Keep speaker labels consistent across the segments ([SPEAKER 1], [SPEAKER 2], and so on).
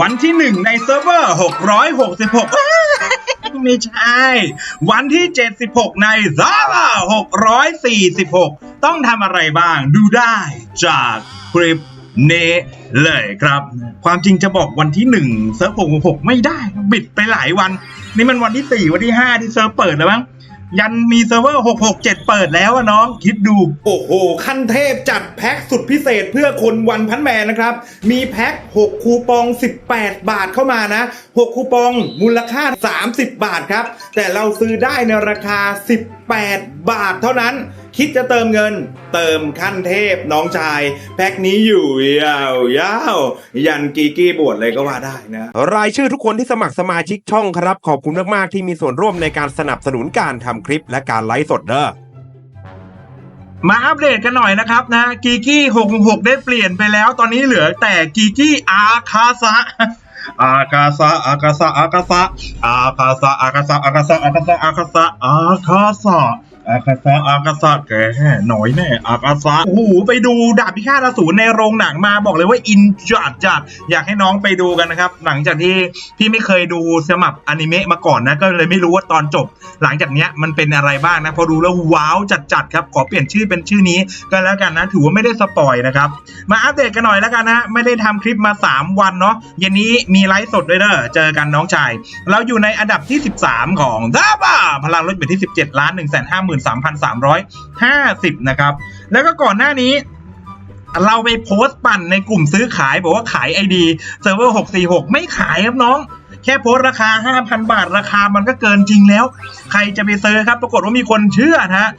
[SPEAKER 1] วันที่หนึ่งในเซิร์ฟเวอร์ 666 ไม่ใช่ วันที่ 76 ในเซิร์ฟเวอร์ 646 ต้องทำอะไรบ้างดูได้จากคลิปนี้เลยครับ ความจริงจะบอกวันที่ 1 เซิร์ฟ 666 ไม่ได้ บิดไปหลายวัน นี่มันวันที่ 4 วันที่ 5 ที่เซิร์ฟเปิดแล้วมั้ง ยันมีเซิร์ฟเวอร์ 667 เปิดแล้วอะน้อง คิดดู
[SPEAKER 2] โอ้โห ขั้นเทพจัดแพ็คสุดพิเศษเพื่อคนวันพันแมนนะครับ มีแพ็ค 6 คูปอง 18 บาทเข้ามานะ 6 คูปองมูลค่า 30 บาทครับ แต่เราซื้อได้ในราคา 18 บาทเท่านั้น คิดจะเติมเงิน เติมขั้นเทพน้องชาย แพ็คนี้อยู่ยาวยาวยันกีกี้บวชเลยก็ว่าได้นะ
[SPEAKER 3] รายชื่อทุกคนที่สมัครสมาชิกช่องครับ ขอบคุณมาก ๆ ที่มีส่วนร่วมในการสนับสนุนการทำคลิปและการไลฟ์สดเด้อ
[SPEAKER 1] มาอัปเดตกันหน่อยนะครับนะกีกี้666ได้เปลี่ยนไปแล้ว ตอนนี้เหลือแต่กีกี้อาคาซะ อาคาซะอาคาซะอาคาซะอาคาซะอาคาซะอาคาซะอาคาซะอาคาซะอาคาซะอาคาซะอาคาซะแกหน่อยแน่อาคาซะโอ้โหไปดูดาบพิฆาตอสูรในโรงหนังมาบอกเลยว่าอินจัดจัดอยากให้น้องไปดูกันนะครับ หลังจากที่พี่ไม่เคยดูสมับอนิเมะมาก่อนนะก็เลยไม่รู้ว่าตอนจบ หลังจากเนี้ยมันเป็นอะไรบ้างนะพอดูแล้วว้าวจัดๆครับขอเปลี่ยนชื่อเป็นชื่อนี้ก็แล้วกันนะถือว่าไม่ได้สปอยนะครับมาอัปเดตกันหน่อยแล้วกันนะไม่ได้ทำคลิปมา 3 วันเนาะเย็นนี้มีไลฟ์สดด้วยเด้อเจอกันน้องชาย เราอยู่ในอันดับที่ 13 ของดาบ้าพลังรถเบรที่ 17ล้าน1 5 3 3 5 0 นะครับ แล้วก็ก่อนหน้านี้เราไปโพสต์ปั่นในกลุ่มซื้อขายบอกว่าขายไอดีเซิร์ฟเวอร์646 ไม่ขายครับน้อง แค่โพสราคา 5,000 บาท ราคามันก็เกินจริงแล้ว ใครจะไปซื้อครับ ปรากฏว่ามีคนเชื่อนะฮะ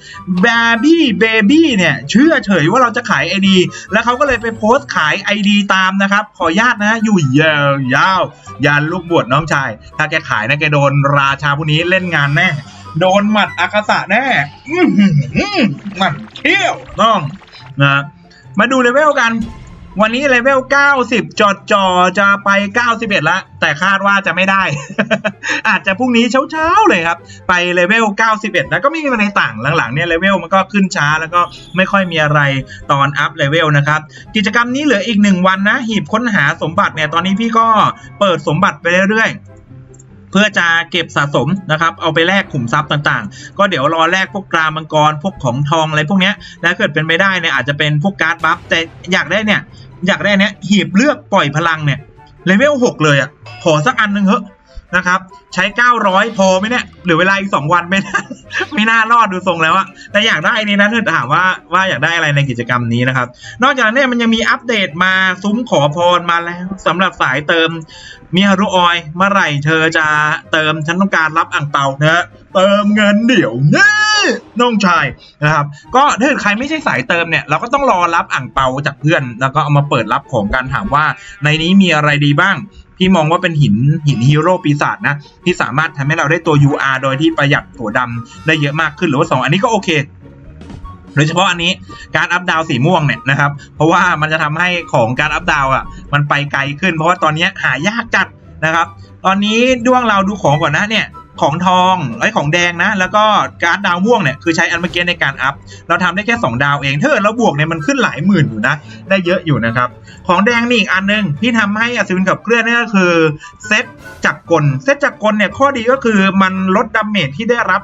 [SPEAKER 1] บบี้เบบี้เนี่ยเชื่อเฉยว่าเราจะขายไอดีแล้วเขาก็เลยไปโพสต์ขายไอดีตามนะครับ ขออนุญาตนะอยู่ยาวยาวยันลูกบวชน้องชาย ถ้าแกขายนะแกโดนราชาผู้นี้เล่นงานแน่โดนหมัดอากาศะแน่หมัดเขี้ยวต้องนะมาดูเลเวลกัน วันนี้เลเวล 90 จอดจอจะไป 91แล้วแต่คาดว่าจะไม่ได้ อาจจะพรุ่งนี้เช้าๆเลยครับ ไปเลเวล 91 แล้วก็ไม่มีอะไรต่างหลังๆเนี่ยเลเวลมันก็ขึ้นช้าแล้วก็ไม่ค่อยมีอะไรตอนอัพเลเวลนะครับ กิจกรรมนี้เหลืออีก 1 วันนะ หีบค้นหาสมบัติเนี่ยตอนนี้พี่ก็เปิดสมบัติไปเรื่อยเพื่อจะเก็บสะสมนะครับ เอาไปแลกขุมทรัพย์ต่างๆ ก็เดี๋ยวรอแลกพวกกรามังกร พวกของทองอะไรพวกเนี้ย แล้วเกิดเป็นไปได้เนี่ยอาจจะเป็นพวกการ์ดบัฟแต่อยากได้เนี่ย อยากได้เนี้ยหีบเลือกปล่อยพลังเนี่ยเลเวลหกเลยอะขอสักอันหนึ่งเถอะนะครับ ใช้ 900 พอไหมเนี่ยเหลือเวลาอีก 2 วันไม่น่า ไม่น่ารอดดูทรงแล้วอะแต่อยากได้นี่นะถ้าถามว่าว่าอยากได้อะไรในกิจกรรมนี้นะครับ นอกจากนั้นเนี่ยมันยังมีอัปเดตมาซุ้มขอพรมาแล้วสำหรับสายเติมมีฮารุออยเมื่อไหร่เธอจะเติมฉันต้องการรับอ่างเปาเนะเติมเงินเดี๋ยวนี้น้องชายนะครับ ก็ถ้าเกิดใครไม่ใช่สายเติมเนี่ยเราก็ต้องรอรับอ่างเปาจากเพื่อน แล้วก็เอามาเปิดรับของกันถามว่าในนี้มีอะไรดีบ้าง พี่มองว่าเป็นหินหินฮีโร่ปีศาจนะ ที่สามารถทำให้เราได้ตัว UR โดยที่ประหยัดตัวดำได้เยอะมากขึ้นหรือว่าสองอันนี้ก็โอเคโดยเฉพาะอันนี้การอัพดาวสีม่วงเนี่ยนะครับ เพราะว่ามันจะทำให้ของการอัพดาวอะมันไปไกลขึ้น เพราะว่าตอนนี้หายากจัดนะครับ ตอนนี้ด้วงเราดูของก่อนนะเนี่ย ของทองไอ้ของแดงนะ แล้วก็การ์ดดาวม่วงเนี่ยคือใช้อันเมื่อกี้ในการอัพ เราทำได้แค่ 2 ดาวเองถ้าเกิดเราบวกเนี่ยมันขึ้นหลายหมื่นอยู่นะ ได้เยอะอยู่นะครับ ของแดงนี่อีกอันนึงที่ทำให้อัศวินกับเคลื่อนนี่ก็คือเซตจักรกล เซตจักรกลเนี่ยข้อดีก็คือมันลดดาเมจที่ได้รับ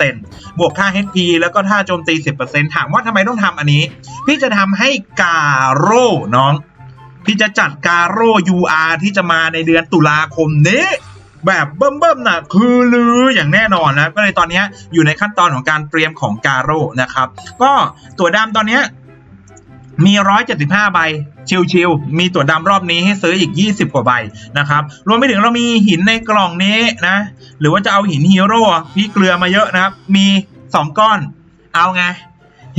[SPEAKER 1] 30%บวกค่า HP แล้วก็ท่าโจมตี 10%ถามว่าทำไมต้องทำอันนี้ พี่จะทำให้กาโร่น้อง พี่จะจัดกาโร่ UR ที่จะมาในเดือนตุลาคมนี้ แบบเบิ่มๆนะคือลืออย่างแน่นอนนะก็เลยตอนนี้อยู่ในขั้นตอนของการเตรียมของกาโร่นะครับ ก็ตัวดำตอนนี้ยมี 175 ใบ ชิวๆ มีตัวดำรอบนี้ให้ซื้ออีก 20 กว่าใบนะครับ รวมไปถึงเรามีหินในกล่องนี้นะ หรือว่าจะเอาหินฮีโร่พี่เกลือมาเยอะนะครับ มี 2 ก้อน เอาไง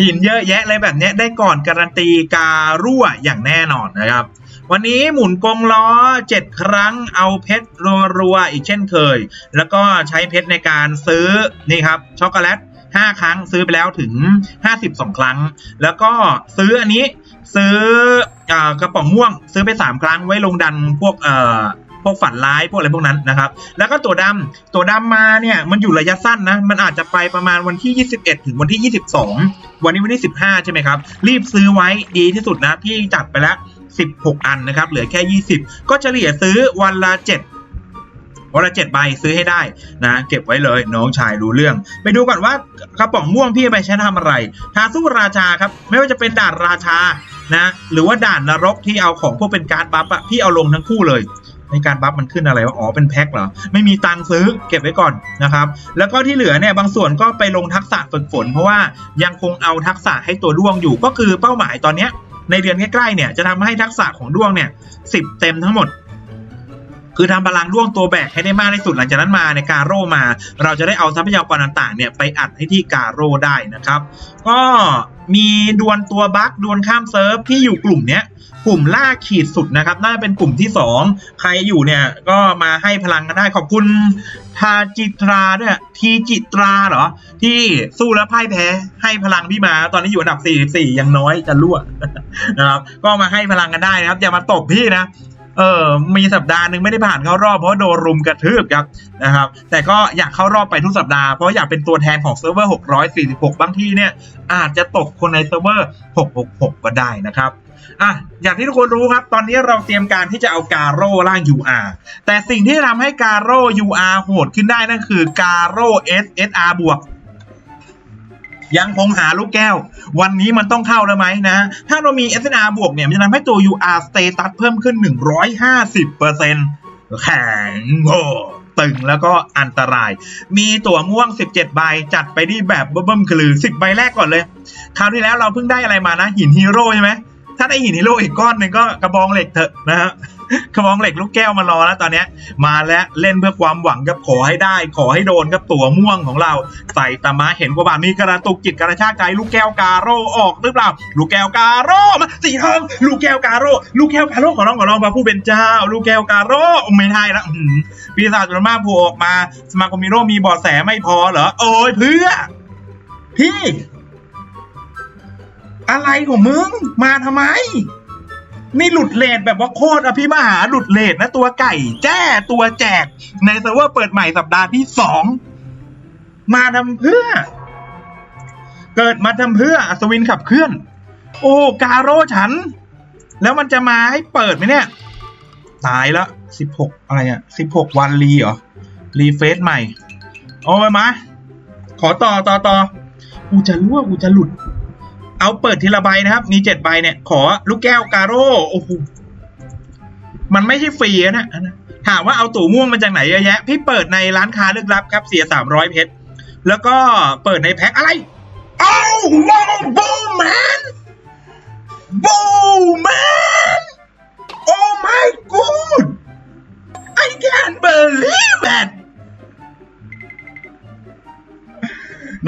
[SPEAKER 1] หินเยอะแยะเลยแบบนี้ได้ก่อนการันตีการั่วอย่างแน่นอนนะครับ วันนี้หมุนกงล้อ 7 ครั้งเอาเพชรรัวๆอีกเช่นเคย แล้วก็ใช้เพชรในการซื้อนี่ครับช็อกโกแลต5 ครั้งซื้อไปแล้วถึง 52 ครั้ง แล้วก็ซื้ออันนี้ซื้ออกระป๋องม่วงซื้อไป 3 ครั้งไว้ลงดันพวกพวกฝันร้ายพวกอะไรพวกนั้นนะครับ แล้วก็ตัวดำตัวดำมาเนี่ยมันอยู่ระยะสั้นนะ มันอาจจะไปประมาณวันที่ 21 ถึงวันที่ 22 วันนี้วันที่ 15 ใช่ไหมครับ รีบซื้อไว้ดีที่สุดนะพี่จัดไปแล้ว 16 อันนะครับ เหลือแค่ 20 ก็เฉลี่ยซื้อวันละ 7วันละเจ็ดใบซื้อให้ได้นะ เก็บไว้เลยน้องชายรู้เรื่อง ไปดูก่อนว่ากระป๋องม่วงพี่ไปใช้ทำอะไรทาสู้ราชาครับ ไม่ว่าจะเป็นด่านราชานะหรือว่าด่านนรกที่เอาของพวกเป็นการบัฟอะพี่เอาลงทั้งคู่เลยในการบัฟมันขึ้นอะไรวะอ๋อเป็นแพ็คเหรอ ไม่มีตังค์ซื้อเก็บไว้ก่อนนะครับ แล้วก็ที่เหลือเนี่ยบางส่วนก็ไปลงทักษะฝึกฝน เพราะว่ายังคงเอาทักษะให้ตัวด้วงอยู่ก็คือเป้าหมายตอนเนี้ย ในเดือนใกล้ๆเนี่ยจะทำให้ทักษะของดวงเนี่ยสิบเต็มทั้งหมด คือทำพลังด้วงตัวแบกให้ได้มากที่สุดหลังจากนั้นมาในการโร่มา เราจะได้เอาทรัพยากรต่างๆเนี่ยไปอัดให้ที่การโร่ได้นะครับ ก็มีดวลตัวบัคดวลข้ามเซิร์ฟที่อยู่กลุ่มเนี้ยกลุ่มล่าขีดสุดนะครับ น่าจะเป็นกลุ่มที่ 2 ใครอยู่เนี่ยก็มาให้พลังกันได้ขอบคุณทาจิตราด้วยทีจิตราเหรอ ที่สู้แล้วพ่ายแพ้ให้พลังพี่มาตอนนี้อยู่อันดับ 44 ยังน้อยจะรั่วนะครับก็มาให้พลังกันได้นะครับ อย่ามาตบพี่นะ เออมีสัปดาห์หนึ่งไม่ได้ผ่านเข้ารอบเพราะโดนรุมกระทืบครับนะครับ แต่ก็อยากเข้ารอบไปทุกสัปดาห์เพราะอยากเป็นตัวแทนของเซิร์ฟเวอร์ 646 บางที่เนี่ยอาจจะตกคนในเซิร์ฟเวอร์ 666 ก็ได้นะครับอะอย่างที่ทุกคนรู้ครับ ตอนนี้เราเตรียมการที่จะเอาการโร่ล่าง UR แต่สิ่งที่ทำให้การโร่ UR โหดขึ้นได้นั่นคือการโร่ SSR บวก ยังคงหาลูกแก้ว วันนี้มันต้องเข้าแล้วไหมนะ ถ้าเรามี SNR บวกเนี่ย มันจะทำให้ตัว UR status เพิ่มขึ้น 150%แข็งโตึงแล้วก็อันตราย มีตั๋วม่วง 17 ใบ จัดไปที่แบบเบิ่มๆคือ 10 ใบแรกก่อนเลย คราวที่แล้วเราเพิ่งได้อะไรมานะ หินฮีโร่ใช่ไหม ถ้าได้หินฮีโร่อีกก้อนหนึ่งก็กระบองเหล็กเถอะนะฮะกระบองเหล็กลูกแก้วมารอแล้วตอนเนี้ยมาแล้วเล่นเพื่อความหวังครับขอให้ได้ ขอให้โดนครับตัวม่วงของเราใส่ตามาเห็นกว่าบาทมีกระตุกจิตกระชากใจลูกแก้วกาโร่ออกหรือเปล่า ลูกแก้วกาโร่มาสีทองลูกแก้วกาโร่ลูกแก้วกาโร่ของน้องของน้องมาผู้เป็นเจ้า ลูกแก้วกาโร่ไม่ได้ละอื้อหือปีศาจจุลมาโผล่ออกมา สมาคมมิโร่มีเบอแสไม่พอเหรอโอ้ยเพื่อพี่ อะไรของมึง มาทำไม นี่หลุดเลทแบบว่าโคตรอภิมหาหลุดเลทนะตัวไก่ แจ้ตัวแจก ในเซิร์ฟเวอร์เปิดใหม่สัปดาห์ที่สอง มาทำเพื่อ เกิดมาทำเพื่ออัศวินขับเคลื่อน โอ้กาโร่ฉัน แล้วมันจะมาให้เปิดไหมเนี่ย ตายแล้วสิบหกอะไรอะสิบหกวันรีเหรอ รีเฟซใหม่ โอ้ยมา ขอต่อต่อต่อกูจะรั่วกูจะหลุด เอาเปิดทีละใบนะครับ มีเจ็ดใบเนี่ย ขอลูกแก้วกาโร่โอ้โหมันไม่ใช่ฟรีนะถามว่าเอาตู่ม่วงมาจากไหนเยอะแยะ พี่เปิดในร้านค้าลึกลับครับ เสียสามร้อยเพชร แล้วก็เปิดในแพ็คอะไรเอ้าว้าวบูแมนบูแมนโอ้ my god I can't believe it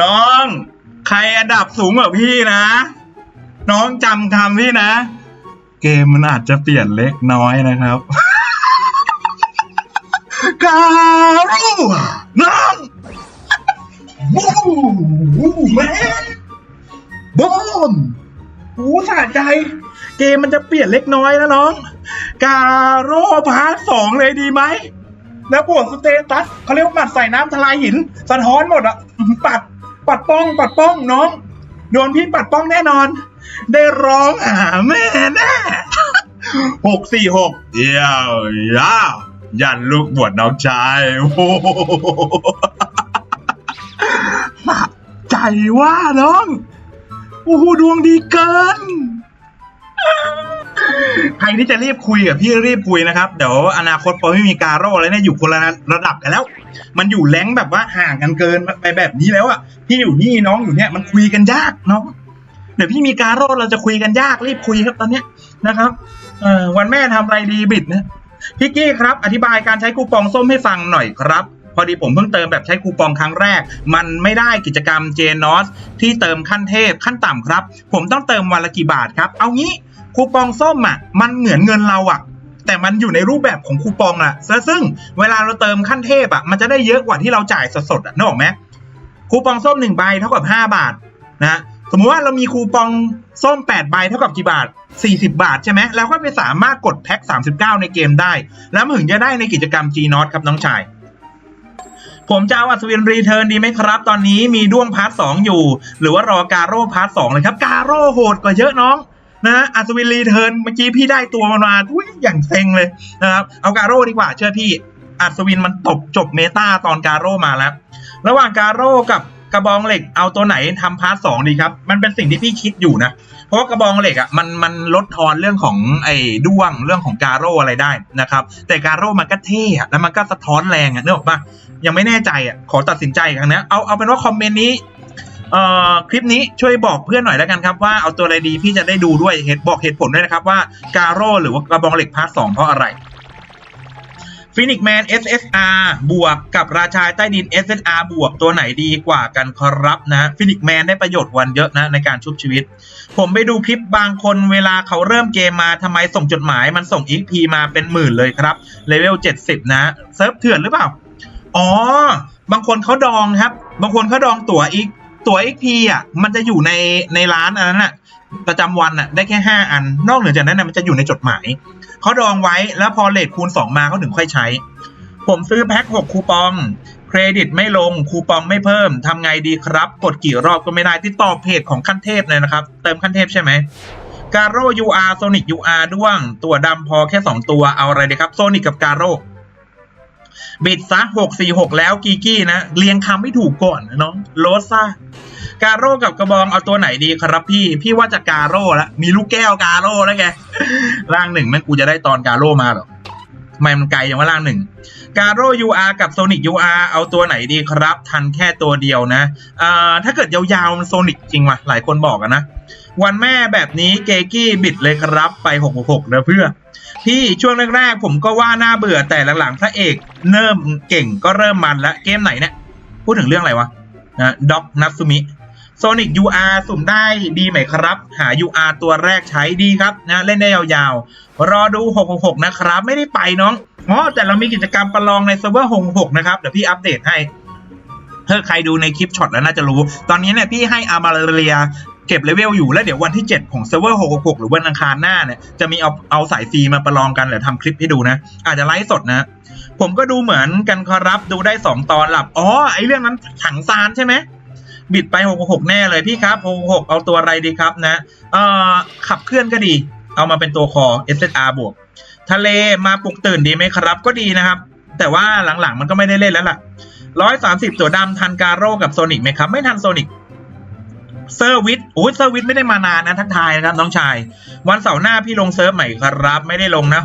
[SPEAKER 1] น้อง ใครอันดับสูงกว่าพี่นะ น้องจำคำพี่นะ เกมมันอาจจะเปลี่ยนเล็กน้อยนะครับกาลูน้องบูบูแมนบอมหูสะใจ เกมมันจะเปลี่ยนเล็กน้อยนะน้อง กาโร่พาร์ทสองเลยดีไหม แล้วบวกสเตตัสเขาเรียกว่าหมัดใส่น้ำทลายหิน สะท้อนหมดอะปัด ปัดป้องปัดป้องน้องโดนพี่ปัดป้องแน่นอน ได้ร้องอ่าแม่แน่หกสี่หกเยี่ยวยาวยันลูกบวชน้องชายโอ้ใจว่าน้องโอ้โหดวงดีเกิน ใครที่จะรีบคุยกับพี่รีบคุยนะครับ เดี๋ยวอนาคตพอไม่มีการโร่แล้วเนี่ยอยู่คนละระดับกันแล้ว มันอยู่แรงแบบว่าห่างกันเกินไปแบบนี้แล้วอะพี่อยู่นี่น้องอยู่เนี่ยมันคุยกันยากน้องเดี๋ยวพี่มีการโร่เราจะคุยกันยากรีบคุยครับตอนเนี้ยนะครับเอ่อวันแม่ทำอะไรดีบิดนะพี่กี้ครับ อธิบายการใช้คูปองส้มให้ฟังหน่อยครับ พอดีผมเพิ่งเติมแบบใช้คูปองครั้งแรก มันไม่ได้กิจกรรมเจนอสที่เติมขั้นเทพขั้นต่ำครับ ผมต้องเติมวันละกี่บาทครับ เอางี้ คูปองส้มอะมันเหมือนเงินเราอะ แต่มันอยู่ในรูปแบบของคูปองอะซึ่งเวลาเราเติมขั้นเทพอะมันจะได้เยอะกว่าที่เราจ่ายสดๆอะนึกออกไหมคูปองส้มหนึ่งใบเท่ากับห้าบาทนะสมมุติว่าเรามีคูปองส้มแปดใบเท่ากับกี่บาทสี่สิบาทใช่ไหมแล้วก็ไปสามารถกดแพ็คสามสิบเก้าในเกมได้ แล้วมันถึงจะได้ในกิจกรรม G n o t ครับน้องชาย ผมจะเอาอัศวินรีเทิร์นดีไหมครับ ตอนนี้มีด้วงพาร์ทสองอยู่ หรือว่ารอการโร่พาร์ทสองเลยครับ การโร่โหดกว่าเยอะน้อง นะอัศวินรีเทิร์นเมื่อกี้พี่ได้ตัวมันมาอุ้ยอย่างเซ็งเลยนะครับเอาการโร่ดีกว่าเชื่อพี่อัศวินมันตบจบเมตาตอนการโร่มาแล้ว ระหว่างการโร่กับกระบองเหล็กเอาตัวไหนทำพาร์ทสองดีครับ มันเป็นสิ่งที่พี่คิดอยู่นะ เพราะกระบองเหล็กอะมันมันลดทอนเรื่องของไอ้ด้วงเรื่องของการโร่อะไรได้นะครับ แต่การโร่มันก็เท่อะแล้วมันก็สะท้อนแรงอะเนออกปะยังไม่แน่ใจอะขอตัดสินใจอีกครั้งนะเอาเอาเป็นว่าคอมเมนต์นี้ เอ่อคลิปนี้ช่วยบอกเพื่อนหน่อยแล้วกันครับว่าเอาตัวอะไรดีพี่จะได้ดูด้วยเหตุบอกเหตุผลด้วยนะครับว่าการโร่หรือว่ากระบองเหล็กพาร์ทสองเพราะอะไรฟินิกแมน SSR บวกกับราชาใต้ดิน SSR บวกตัวไหนดีกว่ากันครับนะฟินิกแมนได้ประโยชน์วันเยอะนะในการชุบชีวิต ผมไปดูคลิปบางคนเวลาเขาเริ่มเกมมาทำไมส่งจดหมายมันส่ง XP มาเป็นหมื่นเลยครับเลเวล 70 นะ เซิร์ฟเถื่อนหรือเปล่า อ๋อ บางคนเขาดองครับ บางคนเขาดองตั๋วอีก ตั๋ว XP อะมันจะอยู่ในในร้านอันนั้นอะประจำวันอะได้แค่ 5 อัน นอกเหนือจากนั้นนะมันจะอยู่ในจดหมายเขาดองไว้แล้วพอเลทคูณ 2 มาเขาถึงค่อยใช้ ผมซื้อแพ็ค 6 คูปอง เครดิตไม่ลงคูปองไม่เพิ่มทำไงดีครับ กดกี่รอบก็ไม่ได้ติดต่อเพจของขั้นเทพเลยนะครับ เติมขั้นเทพใช่ไหมการโร่ UR โซนิก UR ด้วง ตัวดำพอแค่ 2 ตัวเอาอะไรดีครับโซนิกกับการโร่ บิดซะ646แล้วกีกี้นะ เรียงคำไม่ถูกก่อนน้องโรซ่าการโร่กับกระบองเอาตัวไหนดีครับพี่ พี่ว่าจะการโร่ล้วมีลูกแก้วการโร่แล้วแกร่างหนึ่งแม่งกูจะได้ตอนการโร่มาหรอทำไมมันไกลอย่างว่าร่างหนึ่งการโร่ UR กับโซนิก UR เอาตัวไหนดีครับ ทันแค่ตัวเดียวนะอ่าถ้าเกิดยาวๆมันโซนิกจริงว่ะหลายคนบอกนนะวันแม่แบบนี้เกกี้บิดเลยครับไป666นะเพื่อ พี่ช่วงแรกๆผมก็ว่าน่าเบื่อแต่หลังๆพระเอกเริ่มเก่งก็เริ่มมันละเกมไหนเนี่ยพูดถึงเรื่องอะไรวะนะด็อกนัตซุมิโซนิก UR สุ่มได้ดีไหมครับ หา UR ตัวแรกใช้ดีครับนะเล่นได้ยาวๆ รอดู 666 นะครับ ไม่ได้ไปน้องอ๋อแต่เรามีกิจกรรมประลองในเซิร์ฟเวอร์ 66 นะครับ เดี๋ยวพี่อัปเดตให้ถ้าใครดูในคลิปช็อตแล้วน่าจะรู้ ตอนนี้เนี่ยพี่ให้อามาเรีย เก็บเลเวลอยู่แล้วเดี๋ยววันที่ 7 ของเซิร์ฟเวอร์666 หรือวันอังคารหน้าเนี่ยจะมีเอาเอาสายฟรีมาประลองกันเดี๋ยวทำคลิปให้ดูนะ อาจจะไลฟ์สดนะ ผมก็ดูเหมือนกันครับดูได้ 2 ตอนหลับ อ๋อ ไอเรื่องนั้นถังซานใช่ไหมบิดไป 66 แน่เลยพี่ครับ666 เอาตัวอะไรดีครับนะเอ่อขับเคลื่อนก็ดี เอามาเป็นตัวคอ SSR บวก ทะเลมาปลุกตื่นดีไหมครับ ก็ดีนะครับ แต่ว่าหลังๆมันก็ไม่ได้เล่นแล้วล่ะ 130 ตัวดำทันการโร่กับโซนิกไหมครับ ไม่ทันโซนิก เซอร์วิสโอ้ยเซอร์วิสไม่ได้มานานนะทักทายนะครับน้องชาย วันเสาร์หน้าพี่ลงเซิร์ฟใหม่ครับ ไม่ได้ลงนะ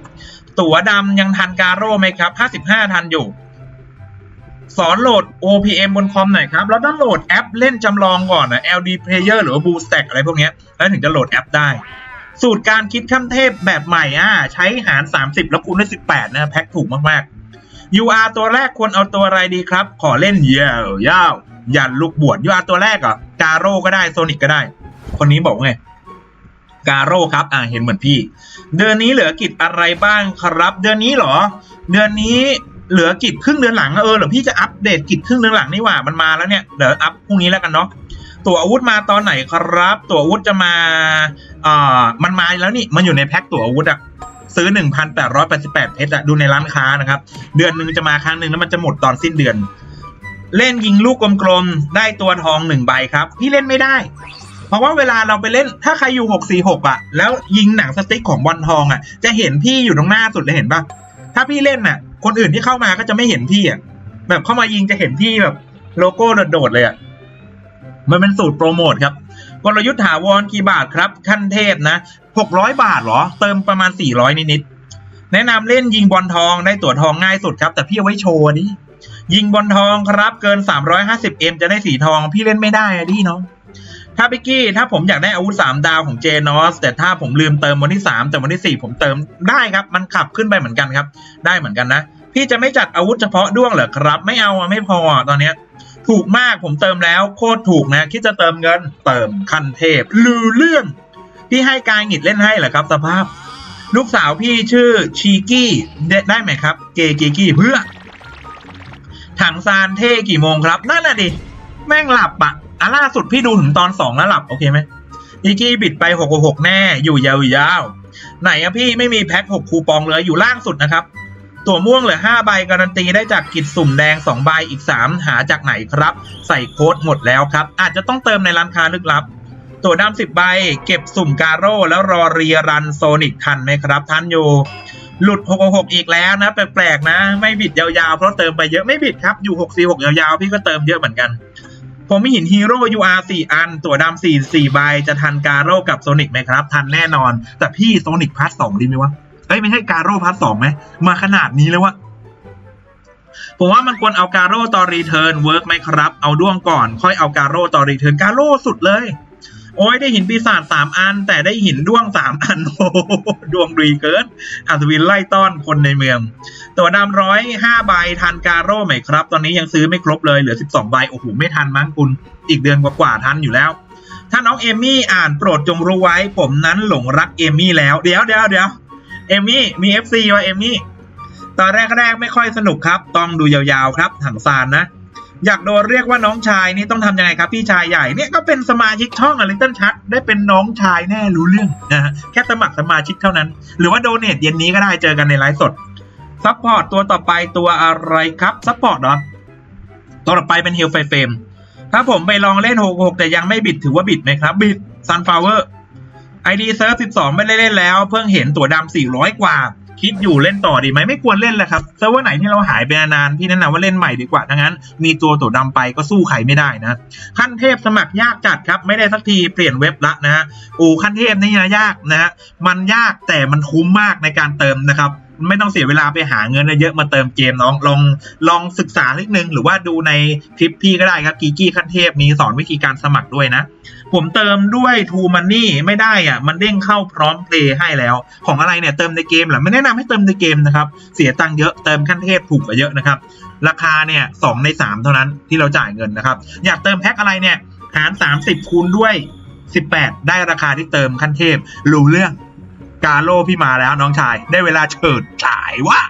[SPEAKER 1] 66ตั๋วดำยังทันการโร่ไหมครับ55ทันอยู่ สอนโหลด OPM บนคอมหน่อยครับ แล้วต้องโหลดแอปเล่นจำลองก่อนนะ LD Player หรือว่า BlueStack อะไรพวกนี้แล้วถึงจะโหลดแอปได้ สูตรการคิดขั้นเทพแบบใหม่อะใช้หาร 30 แล้วคูณด้วย 18 นะแพ็คถูกมากๆ UR ตัวแรกควรเอาตัวอะไรดีครับ ขอเล่นยาวยาว ยันลูกบวช UR ตัวแรกอะกาโร่ก็ได้โซนิกก็ได้ คนนี้บอกไงกาโร่ครับ อ่าเห็นเหมือนพี่ เดือนนี้เหลือกิจอะไรบ้างครับ เดือนนี้เหรอ เดือนนี้เหลือกิจครึ่งเดือนหลังเออเดี๋ยวพี่จะอัปเดตกิจครึ่งเดือนหลังนี่หว่ามันมาแล้วเนี่ยเดี๋ยวอัพพรุ่งนี้แล้วกันเนาะตัวอาวุธมาตอนไหนครับ ตัวอาวุธจะมาอ่ามันมาแล้วนี่มันอยู่ในแพ็คตัวอาวุธอะซื้อ 1,888 เพชรอะดูในร้านค้านะครับ เดือนหนึ่งจะมาครั้งหนึ่งแล้วมันจะหมดตอนสิ้นเดือน เล่นยิงลูกกลมๆ ได้ตัวทองหนึ่งใบครับ พี่เล่นไม่ได้ เพราะว่าเวลาเราไปเล่นถ้าใครอยู่646อะ แล้วยิงหนังสติ๊กของบอลทองอะ จะเห็นพี่อยู่ตรงหน้าสุดเลยเห็นปะถ้าพี่เล่นน่ะ คนอื่นที่เข้ามาก็จะไม่เห็นพี่อะแบบเข้ามายิงจะเห็นพี่แบบโลโก้โดดๆเลยอะมันเป็นสูตรโปรโมทครับกลยุทธ์ถาวรกี่บาทครับขั้นเทพนะ600บาทเหรอ เติมประมาณ400นิดๆแนะนำเล่นยิงบอลทองได้ตั๋วทองง่ายสุดครับ แต่พี่เอาไว้โชว์ดิ ยิงบอลทองครับเกิน 350M จะได้สีทอง พี่เล่นไม่ได้อะดิน้องถ้าพิกกี้ถ้าผมอยากได้อาวุธ3ดาวของเจนอสแต่ถ้าผมลืมเติมวันที่3แต่วันที่4ผมเติมได้ครับ มันขับขึ้นไปเหมือนกันครับ ได้เหมือนกันนะ พี่จะไม่จัดอาวุธเฉพาะด้วงเหรอครับ ไม่เอาไม่พอตอนเนี้ย ถูกมากผมเติมแล้วโคตรถูกนะ คิดจะเติมเงิน เติมคันเทพลือเรื่อง พี่ให้การหงิดเล่นให้เหรอครับ สภาพ ลูกสาวพี่ชื่อชีกี้ได้ไหมครับ เกกีกี้เพื่อ ซานเท่กี่โมงครับ นั่นน่ะดิ แม่งหลับอะอะล่าสุดพี่ดูถึงตอนสองแล้วหลับ โอเคไหมอีกี้บิดไปหกหกแน่ อยู่ยาวๆ ไหนอะพี่ไม่มีแพ็คหกคูปองเลยอยู่ล่างสุดนะครับ ตัวม่วงเหลือห้าใบการันตีได้จากกิจสุ่มแดงสองใบอีกสามหาจากไหนครับ ใส่โค้ดหมดแล้วครับ อาจจะต้องเติมในร้านค้าลึกลับ ตัวดำสิบใบ เก็บสุ่มการโร่แล้วรอเรียรันโซนิกทันไหมครับท่านอยู่ หลุด 666 อีกแล้วนะ แปลกๆนะ ไม่บิดยาวๆ เพราะเติมไปเยอะไม่บิดครับ อยู่ 646 ยาวๆ พี่ก็เติมเยอะเหมือนกัน ผมม่เห็นฮีโร่ UR 4 อัน ตัวดำ4 4ใบ จะทันการโร่กับโซนิกไหมครับ ทันแน่นอน แต่พี่โซนิกพาร์ทสองดีไหมวะ เอ้ย ไม่ใช่การโร่พาร์ทสองไหม มาขนาดนี้แล้ววะผมว่ามันควรเอาการโร่ต่อรีเทิร์นเวิร์กไหมครับ เอาด้วงก่อน ค่อยเอาการโร่ต่อรีเทิร์นการโร่สุดเลย โอ้ยได้หินปีศาจสามอัน แต่ได้หินด้วงสามอันโอ้โหดวงดีเกินอัศวินไล่ต้อนคนในเมือง ตัวดำร้อยห้าใบทันการโร่ไหมครับ ตอนนี้ยังซื้อไม่ครบเลยเหลือสิบสองใบโอ้โหไม่ทันมั้งคุณ อีกเดือนกว่าๆทันอยู่แล้ว ถ้าน้องเอมี่อ่านโปรดจงรู้ไว้ ผมนั้นหลงรักเอมี่แล้วเดี๋ยวเดี๋ยวเดี๋ยวเอมี่มีเอฟซีว่ะเอมี่ตอนแรกๆไม่ค่อยสนุกครับ ต้องดูยาวๆครับถังซานนะ อยากโดนเรียกว่าน้องชายนี่ต้องทำยังไงครับพี่ชายใหญ่เนี่ยก็เป็นสมาชิกช่องอลิตเติ้ลชัดได้เป็นน้องชายแน่รู้เรื่องนะฮะแค่สมัครสมาชิกเท่านั้น หรือว่าโดเนทเย็นนี้ก็ได้เจอกันในไลฟ์สดซัพพอร์ตตัวต่อไปตัวอะไรครับซัพพอร์ตเหรอตัวต่อไปเป็นเฮลไฟเฟมถ้าผมไปลองเล่น 66 แต่ยังไม่บิดถือว่าบิดไหมครับ บิด Sunflower ID เซิร์ฟ12 ไม่ได้เล่นแล้ว เพิ่งเห็นตัวดำ400 กว่า คิดอยู่เล่นต่อดีไหมไม่ควรเล่นแหละครับเซิร์ฟเวอร์ไหนที่เราหายไปนานพี่แนะนำว่าเล่นใหม่ดีกว่าทั้งนั้น มีตัวตัวดำไปก็สู้ใครไม่ได้นะ ขั้นเทพสมัครยากจัดครับไม่ได้สักทีเปลี่ยนเว็บละนะฮะโอ้ขั้นเทพนี่นะยากนะฮะมันยากแต่มันคุ้มมากในการเติมนะครับไม่ต้องเสียเวลาไปหาเงินเยอะมาเติมเกมน้องลองลองศึกษานิดนึง หรือว่าดูในคลิปพี่ก็ได้ครับกีกี้ขั้นเทพมีสอนวิธีการสมัครด้วยนะ ผมเติมด้วย True Money ไม่ได้อะ มันเด้งเข้าพร้อมเพลย์ให้แล้ว ของอะไรเนี่ยเติมในเกมเหรอไม่แนะนำให้เติมในเกมนะครับ เสียตังค์เยอะเติมขั้นเทพถูกกว่าเยอะนะครับ ราคาเนี่ยสองในสามเท่านั้นที่เราจ่ายเงินนะครับ อยากเติมแพ็คอะไรเนี่ยหาร 30 คูณด้วย 18 ได้ราคาที่เติมขั้นเทพรู้เรื่องกาโลพี่มาแล้วน้องชาย ได้เวลาเฉิดฉายว่า